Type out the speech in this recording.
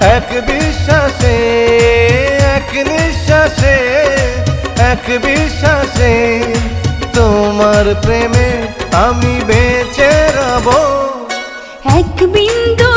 এক বিশ্বাসে এক নিঃশ্বাসে এক বিশ্বাসে তোমার প্রেমে আমি বেঁচে রব। এক বিন্দু